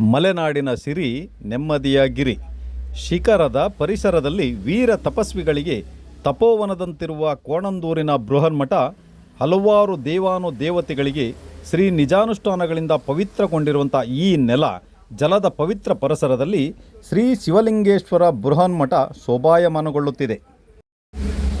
ಮಲೆನಾಡಿನ ಸಿರಿ ನೆಮ್ಮದಿಯ ಗಿರಿ ಶಿಖರದ ಪರಿಸರದಲ್ಲಿ ವೀರ ತಪಸ್ವಿಗಳಿಗೆ ತಪೋವನದಂತಿರುವ ಕೋಣಂದೂರಿನ ಬೃಹನ್ಮಠ ಹಲವಾರು ದೇವಾನು ದೇವತೆಗಳಿಗೆ ಶ್ರೀ ನಿಜಾನುಷ್ಠಾನಗಳಿಂದ ಪವಿತ್ರಗೊಂಡಿರುವಂಥ ಈ ನೆಲ ಜಲದ ಪವಿತ್ರ ಪರಿಸರದಲ್ಲಿ ಶ್ರೀ ಶಿವಲಿಂಗೇಶ್ವರ ಬೃಹನ್ಮಠ ಶೋಭಾಯಮಾನಗೊಳ್ಳುತ್ತಿದೆ.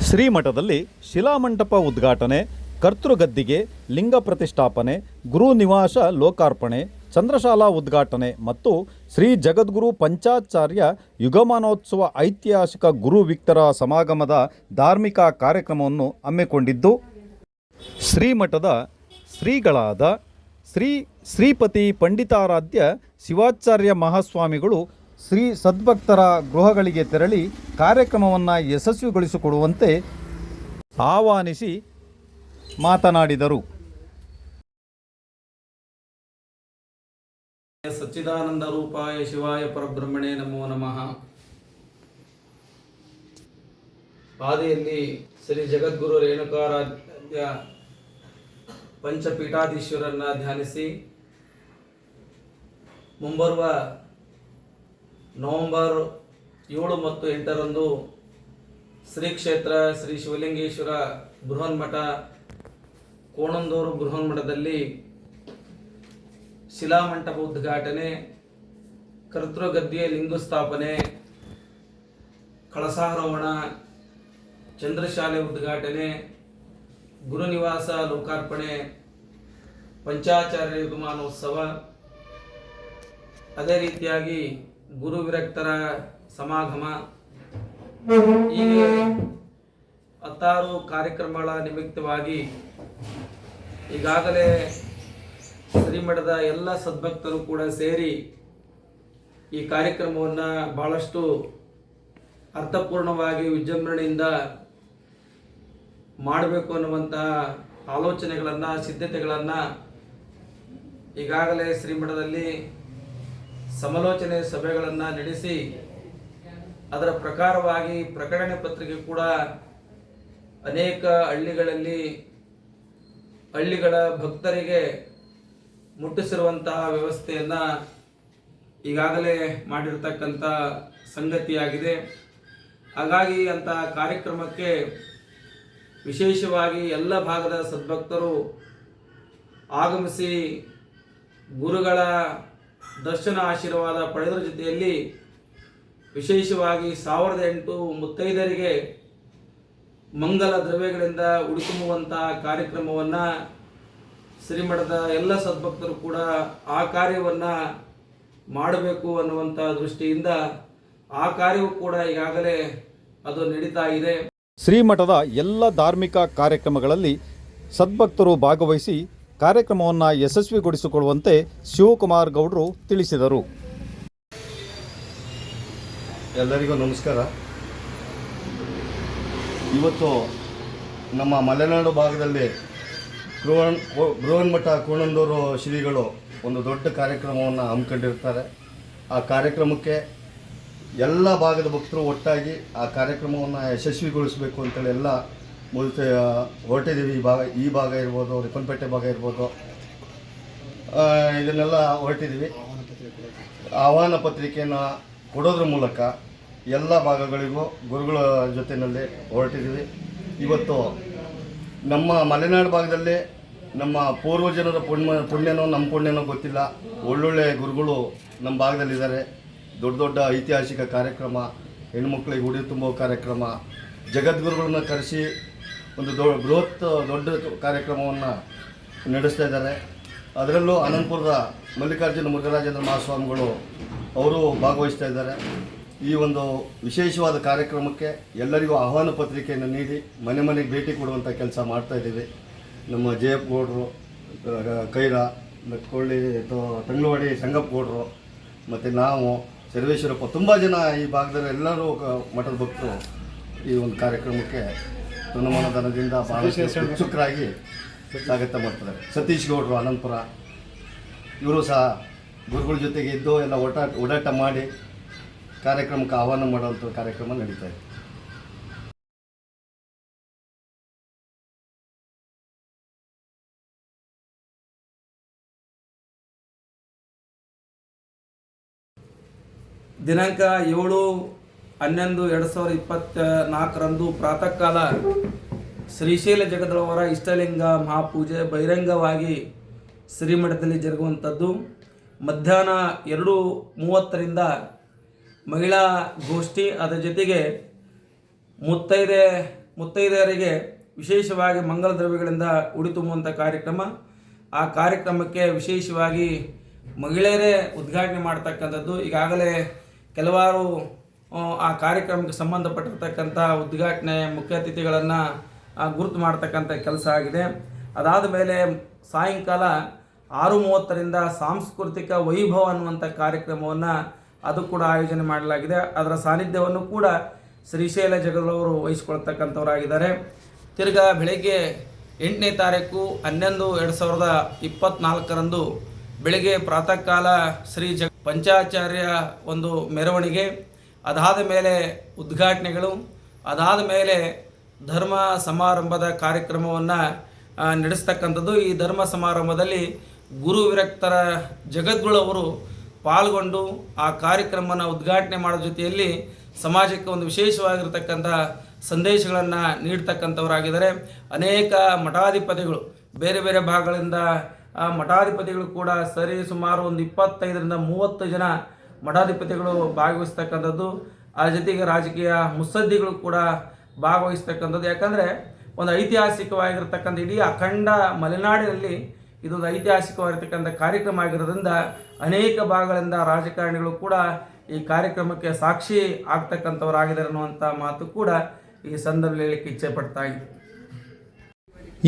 ಶ್ರೀಮಠದಲ್ಲಿ ಶಿಲಾಮಂಟಪ ಉದ್ಘಾಟನೆ, ಕರ್ತೃಗದ್ದಿಗೆ ಲಿಂಗ ಪ್ರತಿಷ್ಠಾಪನೆ, ಗುರು ನಿವಾಸ ಲೋಕಾರ್ಪಣೆ ಚಂದ್ರಶಾಲಾ ಉದ್ಘಾಟನೆ ಮತ್ತು ಶ್ರೀ ಜಗದ್ಗುರು ಪಂಚಾಚಾರ್ಯ ಯುಗಮಾನೋತ್ಸವ ಐತಿಹಾಸಿಕ ಗುರು ವಿಕ್ತರ ಸಮಾಗಮದ ಧಾರ್ಮಿಕ ಕಾರ್ಯಕ್ರಮವನ್ನು ಹಮ್ಮಿಕೊಂಡಿದ್ದು, ಶ್ರೀಮಠದ ಶ್ರೀಗಳಾದ ಶ್ರೀ ಶ್ರೀಪತಿ ಪಂಡಿತಾರಾಧ್ಯ ಶಿವಾಚಾರ್ಯ ಮಹಾಸ್ವಾಮಿಗಳು ಶ್ರೀ ಸದ್ಭಕ್ತರ ಗೃಹಗಳಿಗೆ ತೆರಳಿ ಕಾರ್ಯಕ್ರಮವನ್ನು ಯಶಸ್ವಿಗೊಳಿಸಿಕೊಡುವಂತೆ ಆಹ್ವಾನಿಸಿ ಮಾತನಾಡಿದರು. ಸಚ್ಚಿದಾನಂದ ರೂಪಾಯ ಶಿವಾಯ ಪರಬ್ರಹ್ಮಣೆ ನಮೋ ನಮಃ. ಪಾದೆಯಲ್ಲಿ ಶ್ರೀ ಜಗದ್ಗುರು ರೇಣುಕಾರಾಧ್ಯ ಪಂಚಪೀಠಾಧೀಶ್ವರನ್ನ ಧ್ಯಾನಿಸಿ ಮುಂಬರುವ ನವೆಂಬರ್ ಏಳು ಮತ್ತು ಎಂಟರಂದು ಶ್ರೀ ಕ್ಷೇತ್ರ ಶ್ರೀ ಶಿವಲಿಂಗೇಶ್ವರ ಬೃಹನ್ಮಠ, ಕೋಣಂದೂರು ಬೃಹನ್ಮಠದಲ್ಲಿ ಶಿಲಾಮಂಟಪ ಉದ್ಘಾಟನೆ, ಕರ್ತೃಗದ್ದಿಯ ಲಿಂಗು ಸ್ಥಾಪನೆ ಕಳಸಾರೋಹಣ, ಚಂದ್ರಶಾಲೆ ಉದ್ಘಾಟನೆ, ಗುರುನಿವಾಸ ಲೋಕಾರ್ಪಣೆ, ಪಂಚಾಚಾರ್ಯ ಯುಗಮಾನೋತ್ಸವ ಅದೇ ರೀತಿಯಾಗಿ ಗುರು ವಿರಕ್ತರ ಸಮಾಗಮ. ಹೀಗೆ ಹತ್ತಾರು ಕಾರ್ಯಕ್ರಮಗಳ ನಿಮಿತ್ತವಾಗಿ ಈಗಾಗಲೇ ಶ್ರೀಮಠದ ಎಲ್ಲ ಸದ್ಭಕ್ತರು ಕೂಡ ಸೇರಿ ಈ ಕಾರ್ಯಕ್ರಮವನ್ನು ಬಹಳಷ್ಟು ಅರ್ಥಪೂರ್ಣವಾಗಿ ವಿಜೃಂಭಣೆಯಿಂದ ಮಾಡಬೇಕು ಅನ್ನುವಂತಹ ಆಲೋಚನೆಗಳನ್ನು, ಸಿದ್ಧತೆಗಳನ್ನು ಈಗಾಗಲೇ ಶ್ರೀಮಠದಲ್ಲಿ ಸಮಾಲೋಚನೆ ಸಭೆಗಳನ್ನು ನಡೆಸಿ ಅದರ ಪ್ರಕಾರವಾಗಿ ಪ್ರಕಟಣೆ ಪತ್ರಿಕೆ ಕೂಡ ಅನೇಕ ಹಳ್ಳಿಗಳಲ್ಲಿ ಹಳ್ಳಿಗಳ ಭಕ್ತರಿಗೆ ಮುಟ್ಟಿಸಿರುವಂತಹ ವ್ಯವಸ್ಥೆಯನ್ನ ಈಗಾಗಲೇ ಮಾಡಿರ್ತಕ್ಕಂಥ ಸಂಗತಿಯಾಗಿದೆ. ಹಾಗಾಗಿ ಅಂತಹ ಕಾರ್ಯಕ್ರಮಕ್ಕೆ ವಿಶೇಷವಾಗಿ ಎಲ್ಲ ಭಾಗದ ಸದ್ಭಕ್ತರು ಆಗಮಿಸಿ ಗುರುಗಳ ದರ್ಶನ ಆಶೀರ್ವಾದ ಪಡೆದರ ಜೊತೆಯಲ್ಲಿ ವಿಶೇಷವಾಗಿ ಸಾವಿರದ ಎಂಟು ಮುತ್ತೈದರಿಗೆ ಮಂಗಲ ದ್ರವ್ಯಗಳಿಂದ ಉಡುಕುಮುವಂತಹ ಕಾರ್ಯಕ್ರಮವನ್ನು ಶ್ರೀಮಠದ ಎಲ್ಲ ಸದ್ಭಕ್ತರು ಕೂಡ ಆ ಕಾರ್ಯವನ್ನು ಮಾಡಬೇಕು ಅನ್ನುವಂಥ ದೃಷ್ಟಿಯಿಂದ ಆ ಕಾರ್ಯವೂ ಕೂಡ ಈಗಾಗಲೇ ಅದು ನಡೀತಾ ಇದೆ. ಶ್ರೀಮಠದ ಎಲ್ಲ ಧಾರ್ಮಿಕ ಕಾರ್ಯಕ್ರಮಗಳಲ್ಲಿ ಸದ್ಭಕ್ತರು ಭಾಗವಹಿಸಿ ಕಾರ್ಯಕ್ರಮವನ್ನು ಯಶಸ್ವಿಗೊಳಿಸಿಕೊಳ್ಳುವಂತೆ ಶಿವಕುಮಾರ್ ಗೌಡರು ತಿಳಿಸಿದರು. ಎಲ್ಲರಿಗೂ ನಮಸ್ಕಾರ. ಇವತ್ತು ನಮ್ಮ ಮಲೆನಾಡು ಭಾಗದಲ್ಲಿ ಬೃಹನ್ ಬೃಹನ್ಮಠ ಕೋಣಂದೂರು ಶ್ರೀಗಳು ಒಂದು ದೊಡ್ಡ ಕಾರ್ಯಕ್ರಮವನ್ನು ಹಮ್ಮಿಕೊಂಡಿರ್ತಾರೆ. ಆ ಕಾರ್ಯಕ್ರಮಕ್ಕೆ ಎಲ್ಲ ಭಾಗದ ಭಕ್ತರು ಒಟ್ಟಾಗಿ ಆ ಕಾರ್ಯಕ್ರಮವನ್ನು ಯಶಸ್ವಿಗೊಳಿಸಬೇಕು ಅಂತೇಳಿ ಎಲ್ಲ ಮುಲ್ತೆ ಹೊರಟಿದ್ದೀವಿ. ಈ ಭಾಗ ಈ ಭಾಗ ಇರ್ಬೋದು, ರಿಪ್ಪನ್ಪೇಟೆ ಭಾಗ ಇರ್ಬೋದು. ಇದನ್ನೆಲ್ಲ ಹೊರಟಿದ್ದೀವಿ. ಆಹ್ವಾನ ಪತ್ರಿಕೆಯನ್ನು ಕೊಡೋದ್ರ ಮೂಲಕ ಎಲ್ಲ ಭಾಗಗಳಿಗೂ ಗುರುಗಳ ಜೊತೆಯಲ್ಲಿ ಹೊರಟಿದ್ದೀವಿ. ಇವತ್ತು ನಮ್ಮ ಮಲೆನಾಡು ಭಾಗದಲ್ಲಿ ನಮ್ಮ ಪೂರ್ವಜನರ ಪುಣ್ಯ ಪುಣ್ಯನೋ ನಮ್ಮ ಪುಣ್ಯನೋ ಗೊತ್ತಿಲ್ಲ. ಒಳ್ಳೊಳ್ಳೆ ಗುರುಗಳು ನಮ್ಮ ಭಾಗದಲ್ಲಿದ್ದಾರೆ. ದೊಡ್ಡ ದೊಡ್ಡ ಐತಿಹಾಸಿಕ ಕಾರ್ಯಕ್ರಮ ಹೆಣ್ಮಕ್ಳಿಗೆ ಉಡಿ ತುಂಬೋ ಕಾರ್ಯಕ್ರಮ, ಜಗದ್ಗುರುಗಳನ್ನ ಕರೆಸಿ ಒಂದು ದೊ, ಬೃಹತ್ ದೊಡ್ಡ ಕಾರ್ಯಕ್ರಮವನ್ನು ನಡೆಸ್ತಾ ಇದ್ದಾರೆ. ಅದರಲ್ಲೂ ಅನಂತಪುರದ ಮಲ್ಲಿಕಾರ್ಜುನ ಮುರುಘರಾಜೇಂದ್ರ ಮಹಾಸ್ವಾಮಿಗಳು ಅವರು ಭಾಗವಹಿಸ್ತಾ ಇದ್ದಾರೆ. ಈ ಒಂದು ವಿಶೇಷವಾದ ಕಾರ್ಯಕ್ರಮಕ್ಕೆ ಎಲ್ಲರಿಗೂ ಆಹ್ವಾನ ಪತ್ರಿಕೆಯನ್ನು ನೀಡಿ ಮನೆ ಮನೆಗೆ ಭೇಟಿ ಕೊಡುವಂಥ ಕೆಲಸ ಮಾಡ್ತಾ ಇದ್ದೀವಿ. ನಮ್ಮ ಜೆ ಎಫ್ ಗೌಡ್ರು ಕೈರ ಕೊಳ್ಳಿ ತಂಗ್ಳವಾಡಿ ಸಂಗಪ್ಪ ಗೌಡ್ರು ಮತ್ತು ನಾವು ಸರ್ವೇಶ್ವರಪ್ಪ ತುಂಬ ಜನ ಈ ಭಾಗದಲ್ಲಿ ಎಲ್ಲರೂ ಮಠದ ಭಕ್ತರು ಈ ಒಂದು ಕಾರ್ಯಕ್ರಮಕ್ಕೆ ಋಣಮಾನಧನದಿಂದ ಬಹಳಷ್ಟು ಉತ್ಸುಕರಾಗಿ ಸ್ವಾಗತ ಮಾಡ್ತಾರೆ. ಸತೀಶ್ ಗೌಡ್ರು ಅನಂತಪುರ ಇವರು ಸಹ ಗುರುಗಳ ಜೊತೆಗೆ ಇದ್ದು ಎಲ್ಲ ಓಡಾಟ ಓಡಾಟ ಮಾಡಿ ಕಾರ್ಯಕ್ರಮಕ್ಕೆ ಆಹ್ವಾನ ಮಾಡುವಂಥ ಕಾರ್ಯಕ್ರಮ ನಡೀತಾ ಇದೆ. ದಿನಾಂಕ ಏಳು ಹನ್ನೊಂದು ಎರಡು ಸಾವಿರದ ಇಪ್ಪತ್ತ ನಾಲ್ಕರಂದು ಪ್ರಾತಃ ಕಾಲ ಶ್ರೀಶೈಲ ಜಗದಳವರ ಇಷ್ಟಲಿಂಗ ಮಹಾಪೂಜೆ ಬಹಿರಂಗವಾಗಿ ಶ್ರೀಮಠದಲ್ಲಿ ಜರುಗುವಂಥದ್ದು. ಮಧ್ಯಾಹ್ನ ಎರಡು ಮೂವತ್ತರಿಂದ ಮಹಿಳಾ ಗೋಷ್ಠಿ ಅದರ ಜೊತೆಗೆ ಮುತ್ತೈದೆ ಮುತ್ತೈದೆಯರಿಗೆ ವಿಶೇಷವಾಗಿ ಮಂಗಲ ದ್ರವ್ಯಗಳಿಂದ ಉಡಿ ತುಂಬುವಂಥ ಕಾರ್ಯಕ್ರಮ. ಆ ಕಾರ್ಯಕ್ರಮಕ್ಕೆ ವಿಶೇಷವಾಗಿ ಮಹಿಳೆಯರೇ ಉದ್ಘಾಟನೆ ಮಾಡ್ತಕ್ಕಂಥದ್ದು. ಈಗಾಗಲೇ ಕೆಲವಾರು ಆ, ಕಾರ್ಯಕ್ರಮಕ್ಕೆ ಸಂಬಂಧಪಟ್ಟಿರ್ತಕ್ಕಂಥ ಉದ್ಘಾಟನೆ ಮುಖ್ಯ ಅತಿಥಿಗಳನ್ನು ಗುರುತು ಮಾಡ್ತಕ್ಕಂಥ ಕೆಲಸ ಆಗಿದೆ. ಅದಾದ ಮೇಲೆ ಸಾಯಂಕಾಲ ಆರು ಮೂವತ್ತರಿಂದ ಸಾಂಸ್ಕೃತಿಕ ವೈಭವ ಅನ್ನುವಂಥ ಕಾರ್ಯಕ್ರಮವನ್ನು ಅದು ಕೂಡ ಆಯೋಜನೆ ಮಾಡಲಾಗಿದೆ. ಅದರ ಸಾನ್ನಿಧ್ಯವನ್ನು ಕೂಡ ಶ್ರೀಶೈಲ ಜಗದವರು ವಹಿಸಿಕೊಳ್ತಕ್ಕಂಥವರಾಗಿದ್ದಾರೆ. ತಿರ್ಗಾ ಬೆಳಗ್ಗೆ ಎಂಟನೇ ತಾರೀಕು ಹನ್ನೊಂದು ಎರಡು ಸಾವಿರದ ಇಪ್ಪತ್ತ್ನಾಲ್ಕರಂದು ಬೆಳಗ್ಗೆ ಪ್ರಾತಃ ಕಾಲ ಶ್ರೀ ಜಗ ಪಂಚಾಚಾರ್ಯ ಒಂದು ಮೆರವಣಿಗೆ, ಅದಾದ ಮೇಲೆ ಉದ್ಘಾಟನೆಗಳು, ಅದಾದ ಮೇಲೆ ಧರ್ಮ ಸಮಾರಂಭದ ಕಾರ್ಯಕ್ರಮವನ್ನು ನಡೆಸ್ತಕ್ಕಂಥದ್ದು. ಈ ಧರ್ಮ ಸಮಾರಂಭದಲ್ಲಿ ಗುರು ವಿರಕ್ತರ ಜಗದ್ಗುಳವರು ಪಾಲ್ಗೊಂಡು ಆ ಕಾರ್ಯಕ್ರಮನ ಉದ್ಘಾಟನೆ ಮಾಡೋ ಜೊತೆಯಲ್ಲಿ ಸಮಾಜಕ್ಕೆ ಒಂದು ವಿಶೇಷವಾಗಿರ್ತಕ್ಕಂಥ ಸಂದೇಶಗಳನ್ನು ನೀಡ್ತಕ್ಕಂಥವರಾಗಿದ್ದಾರೆ. ಅನೇಕ ಮಠಾಧಿಪತಿಗಳು, ಬೇರೆ ಬೇರೆ ಭಾಗಗಳಿಂದ ಆ ಮಠಾಧಿಪತಿಗಳು ಕೂಡ ಸರಿ ಸುಮಾರು ಒಂದು ಇಪ್ಪತ್ತೈದರಿಂದ ಮೂವತ್ತು ಜನ ಮಠಾಧಿಪತಿಗಳು ಭಾಗವಹಿಸ್ತಕ್ಕಂಥದ್ದು. ಆ ಜೊತೆಗೆ ರಾಜಕೀಯ ಮುಸದ್ದಿಗಳು ಕೂಡ ಭಾಗವಹಿಸ್ತಕ್ಕಂಥದ್ದು. ಯಾಕಂದರೆ ಒಂದು ಐತಿಹಾಸಿಕವಾಗಿರ್ತಕ್ಕಂಥ ಇಡೀ ಅಖಂಡ ಮಲೆನಾಡಿನಲ್ಲಿ ಇದೊಂದು ಐತಿಹಾಸಿಕವಾಗಿರ್ತಕ್ಕಂಥ ಕಾರ್ಯಕ್ರಮ ಆಗಿರೋದ್ರಿಂದ ಅನೇಕ ಭಾಗಗಳಿಂದ ರಾಜಕಾರಣಿಗಳು ಕೂಡ ಈ ಕಾರ್ಯಕ್ರಮಕ್ಕೆ ಸಾಕ್ಷಿ ಆಗ್ತಕ್ಕಂಥವರಾಗಿದ್ದಾರೆ ಅನ್ನುವಂಥ ಮಾತು ಕೂಡ ಈ ಸಂದರ್ಭದಲ್ಲಿ ಇಚ್ಛೆ ಪಡ್ತಾ ಇದೆ.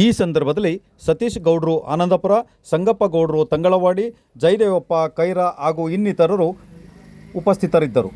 ಈ ಸಂದರ್ಭದಲ್ಲಿ ಸತೀಶ್ ಗೌಡ್ರು ಆನಂದಪುರ, ಸಂಗಪ್ಪ ಗೌಡ್ರು ತಂಗಳವಾಡಿ, ಜಯದೇವಪ್ಪ, ಕೈರ ಹಾಗೂ ಇನ್ನಿತರರು ಉಪಸ್ಥಿತರಿದ್ದರು.